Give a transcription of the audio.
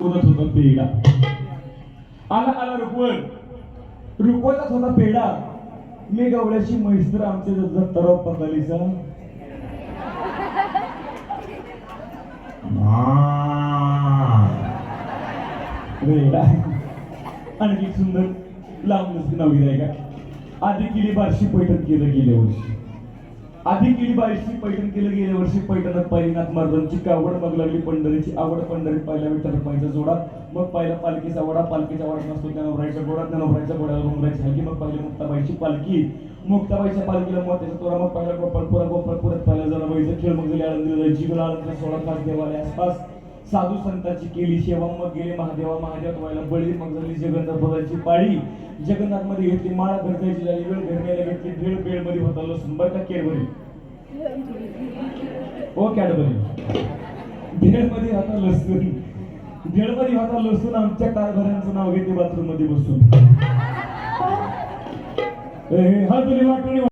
बोलत होता पेढा. आला आला रुकवण. रुकवतच होता पेढा. मी गवळ्याची मैस्त्र आमच्या दत्तराव पकालीचा आणखी सुंदर लांब नसते नववी आहे का? आधी केली बारशी पैठण केलं गेल्या वर्षी? आधी केली बाईशी पैठण केलं गेल्या वर्षी पैठणात पहिलीनाथ महाराजांची कावड मग लागली पंढरीची आवड पंढरी पहिल्या विठ्ठल पाहिजे जोडा मग पहिला पालखीचा वडा पालखीचा वडा नसतो त्या नवरायचा गोडा त्या नवरायच्या गोड्याला रुंगरायची हलकी मग पहिली मुक्ताबाईची पालखी. मुक्ताबाईच्या पालखीला मग त्याचा तोरा मग पहिला गोपाळपुरा गोपाळपुरात पहिला जरा बाईचा खेळ मग गेली आळंदीला जायची आळंदीला सोळा तास देवालय आसपास. साधू संतांची केली सेवा मग गेले महादेवा महादेवात व्हायला बळी मग झाली जगन्नाथ भगाची पाळी. जगन्नाथमध्ये घेतली माळा गरजायची झाली वेळ घरण्याला घेतली भेळ बेळमध्ये हो, होता लसूण बर का केरभरी ओ कॅडबरी. भेळमध्ये होता लसूण. भेळमध्ये होता लसूण आमच्या कारभाऱ्यांचं नाव घेते बाथरूममध्ये बसून हा तुला वाटणी